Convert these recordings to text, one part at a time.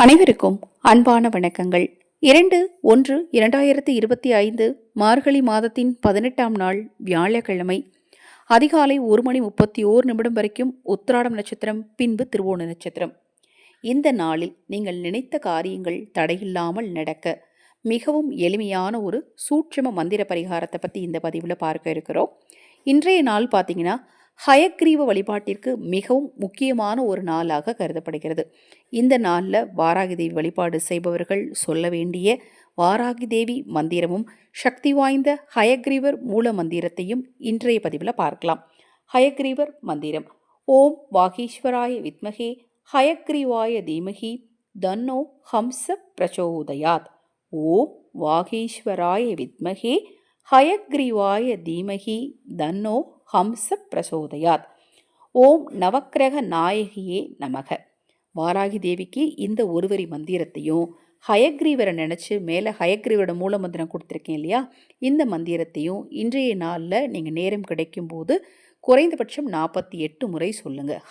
அனைவருக்கும் அன்பான வணக்கங்கள். இரண்டு ஒன்று இரண்டாயிரத்தி இருபத்தி ஐந்து மார்கழி மாதத்தின் பதினெட்டாம் நாள் வியாழக்கிழமை. அதிகாலை ஒரு மணி முப்பத்தி ஓர் நிமிடம் வரைக்கும் உத்திராடம் நட்சத்திரம் பின்பு திருவோண நட்சத்திரம். இந்த நாளில் நீங்கள் நினைத்த காரியங்கள் தடையில்லாமல் நடக்க மிகவும் எளிமையான ஒரு சூட்சம மந்திர பரிகாரத்தை பற்றி இந்த பதிவில் பார்க்க இருக்கிறோம். இன்றைய நாள் பார்த்தீங்கன்னா ஹயக்ரீவ வழிபாட்டிற்கு மிகவும் முக்கியமான ஒரு நாளாக கருதப்படுகிறது. இந்த நாளில் வாராகி தேவி வழிபாடு செய்பவர்கள் சொல்ல வேண்டிய வாராகி தேவி மந்திரமும் சக்தி வாய்ந்த ஹயக்ரீவர் மூல மந்திரத்தையும் இன்றைய பதிவில் பார்க்கலாம். ஹயக்ரீவர் மந்திரம். ஓம் வாகீஸ்வராய வித்மகே ஹயக்ரீவாய தீமகி தன்னோ ஹம்ச பிரச்சோதயாத். ஓம் வாகீஸ்வராய வித்மகே ஹயக்ரீவாய தீமகி தன்னோ ஹம்ச பிரசோதயாத் ஓம் நவக்கிரக நாயகியே நமக. வாராகி தேவிக்கு இந்த ஒருவரி மந்திரத்தையும் ஹயக்ரீவரை நினச்சி மேலே ஹயக்ரீவரோட மூல மந்திரம் கொடுத்துருக்கேன் இல்லையா? இந்த மந்திரத்தையும் இன்றைய நாளில் நீங்கள் நேரம் கிடைக்கும்போது குறைந்தபட்சம் நாற்பத்தி எட்டு முறை சொல்லுங்கள்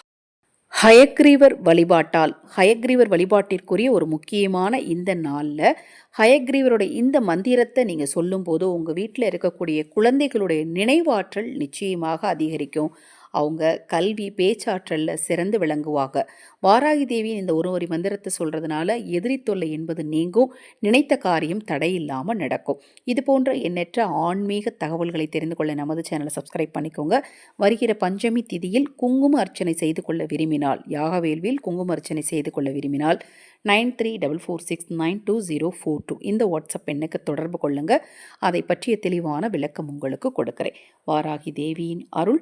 ஹயக்ரீவர் வழிபாட்டால் ஹயக்ரீவர் வழிபாட்டிற்குரிய ஒரு முக்கியமான இந்த நாளில் ஹயக்ரீவரோட இந்த மந்திரத்தை நீங்கள் சொல்லும்போது உங்கள் வீட்டில் இருக்கக்கூடிய குழந்தைகளுடைய நினைவாற்றல் நிச்சயமாக அதிகரிக்கும். அவங்க கல்வி பேச்சாற்றலில் சிறந்து விளங்குவாங்க. வாராகி தேவியின் இந்த ஒருவரி மந்திரத்தை சொல்கிறதுனால எதிரி தொல்லை என்பது நீங்கும் நினைத்த காரியம் தடையில்லாமல் நடக்கும். இது போன்ற எண்ணற்ற ஆன்மீக தகவல்களை தெரிந்து கொள்ள நமது சேனலை சப்ஸ்கிரைப் பண்ணிக்கோங்க. வருகிற பஞ்சமி திதியில் குங்கும அர்ச்சனை செய்து கொள்ள விரும்பினால் யாகவேல்வியில் குங்கும அர்ச்சனை செய்து கொள்ள விரும்பினால் nine three double four six nine two zero four two இந்த வாட்ஸ்அப் எண்ணுக்கு தொடர்பு கொள்ளுங்கள் அதை பற்றிய தெளிவான விளக்கம் உங்களுக்கு கொடுக்குறேன். வாராகி தேவியின் அருள்